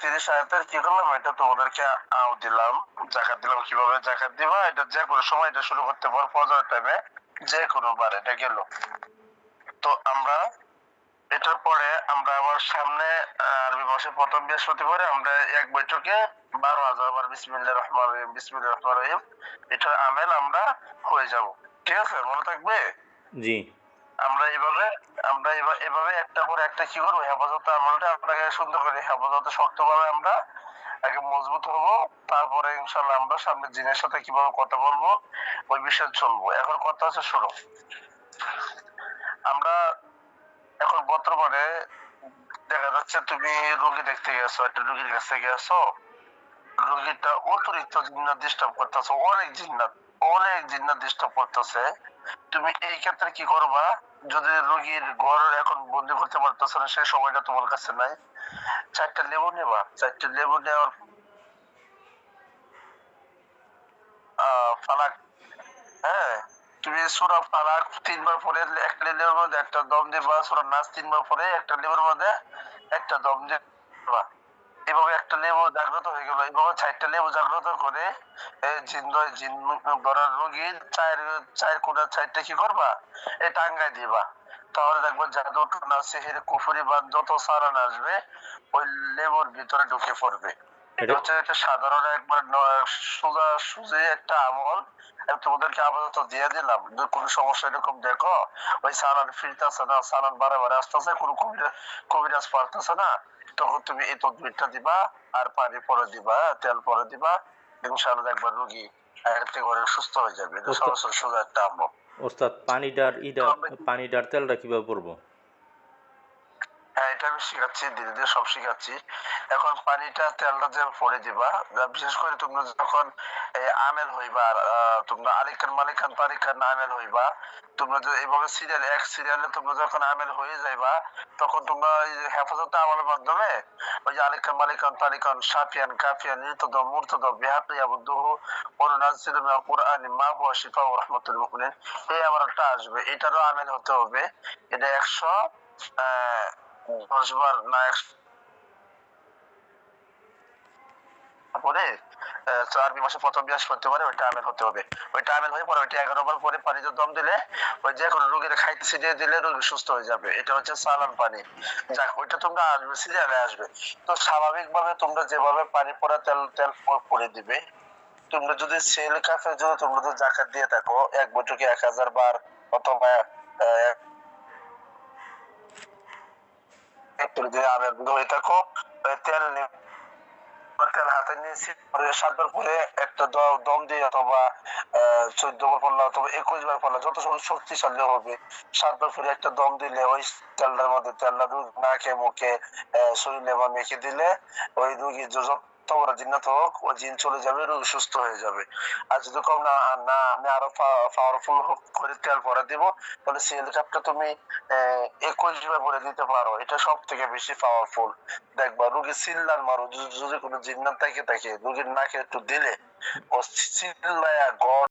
তিরিশ আয়াতের কি করলাম? এটা তোমাদেরকে আও দিলাম, জাকাত দিলাম। কীভাবে জাকাত দিবা? এটা যে কোনো সময় এটা শুরু করতে পারো ফজর টাইমে যে কোনো বার, এটা গেল। তো আমরা এটার পরে আমরা আবার সামনে আরবি মাসের প্রথম বৃহস্পতিবারে আমরা এক বৈঠকে বারো হাজার বার বিসমিল্লা রহমান রহিম বিসমিল্লা রহমান রহিম এটার আমেল আমরা হয়ে যাব। ঠিক আছে? মনে থাকবে? জি। আমরা এইভাবে আমরা এভাবে একটা পরে একটা কি করব? হেফাজত আমলটা আপনাকে সুন্দর করে শক্তভাবে আমরা আগে মজবুত হব, তারপরে ইনশাল্লাহ আমরা জিনের সাথে কীভাবে কথা বলব, ওই বিষয়ে চলবো। এখন কথা হচ্ছে শোনো আমরা এখন বর্তমানে দেখা যাচ্ছে তুমি রোগী দেখতে গেছো, একটা রোগীর কাছে গেছো, রোগীটা অতিরিক্ত জিন্নাত ডিস্টার্ব করতেছে, অনেক জিন্নাত। অনেক জিন্নাত ডিস্টার্ব করতেছে। তুমি এই ক্ষেত্রে কি করবা? যদি রোগীর ঘর এখন বন্দি করতে পারতেছে না সেই সময়টা তোমার কাছে নাই। চারটা লেবু নেবা। চারটা লেবু নেওয়ার ফালাক। হ্যাঁ তুমি সুরা ফালাক তিনবার পরে একটা লেবুর মধ্যে একটা দম দিবা। সুরা নাচ তিনবার পরে একটা লেবুর মধ্যে একটা দম দিবা। এভাবে একটা লেবু জাগ্রত হয়ে গেল এভাবে চারটা লেবু জাগ্রত করে জিন জিন ধরার রোগীর চায়ের চায়ের কোনার চারটা কি করবা? এই টাঙ্গাই দিবা। তাহলে দেখব জাদু টুনা সেহের, কুফুরি বা যত সারান আসবে, ওই লেবুর ভিতরে ঢুকে পড়বে। এটা হচ্ছে একটা সাধারণ একবার সোজা সুজি একটা আমল। আমি তোমাদেরকে আপাতত দিয়ে দিলাম। যদি কোনো সমস্যা এরকম দেখো ওই সালান ফিরতেছে না সালান বারে বারে আসতেছে কোনো কবিরাজ পারতেছে না তখন তুমি এই তদবিরটা দিবা আর পানি পরে দিবা তেল পরে দিবা ইনশাআল্লাহ একবার রোগী থেকে অনেক সুস্থ হয়ে যাবে। সরাসরি সোজা একটা আমল। ওস্তাদ পানিটার পানিটার তেলটা কীভাবে পড়ব হ্যাঁ এটা আমি শিখাচ্ছি ধীরে ধীরে সব শিখাচ্ছি। এখন পানিটা তেলটা যে পরে দিবা বিশেষ করে তোমরা যখন আমেল হইবা তোমরা আলিকান মালিকান তালিকান আমেল হইবা তোমরা যে এইভাবে সিরিয়াল এক সিরিয়ালে তোমরা যখন আমেল হয়ে যাইবা তখন তোমরা যে হেফাজত আমলের মাধ্যমে ওই যে আলিকান মালিকান তালিকান সাফিয়ান কাফিয়ান ইরতদ মুরতদ বিহাকি আবুদ্দুহু অনুনাজিল মিনাল মা হুয়া শিফা ওয়া রাহমাতুল মুমিনিন। এই আবার আসবে এটারও আমেল হতে হবে। এটা একশো আহ, দশ বার না পরে মাসে প্রথম বৃহস্পতিবারে ওইটা আমেল হতে হবে হয়ে পরে ওইটা এগারো বার পরে দম দিলে ওই যে কোনো খাইতে দিলে রোগী সুস্থ হয়ে যাবে এটা হচ্ছে সালান পানি যাক ওইটা তোমরা আসবে আসবে তো স্বাভাবিকভাবে তোমরা যেভাবে পানি পড়া তেল তেল করে দিবে তোমরা যদি সেল কাফে যদি তোমরা জাকাত দিয়ে থাকো এক বছরকে এক হাজার বার অথবা যদি আমের হয়ে থাকো তেল তেল হাতে নিয়েছি সাতবার পরে একটা দম দিয়ে অথবা চোদ্দ বার পড়লা অথবা একুশ বার পড়লা যত শক্তিশালী হবে, সাতবার পরে একটা দম দিলে ওই তেলটার মধ্যে তেলটা রোগ নাকে, মুখে শরীরে বা মেখে দিলে ওই রুগী যত জিন্নাত হোক, ও জিন চলে যাবে সুস্থ হয়ে যাবে। আর যদি কম না না, আমি আরও পাওয়ারফুল করে তেল পরে দিব, তাহলে সিএল তুমি একুশ বার পরে দিতে পারো। এটা সব থেকে বেশি পাওয়ারফুল দেখবা, রুগী সিল্লার মারো, যদি কোনো জিন্নাত থাকে থাকে রুগীর নাকে একটু দিলে, ও সিল্লায়া গড়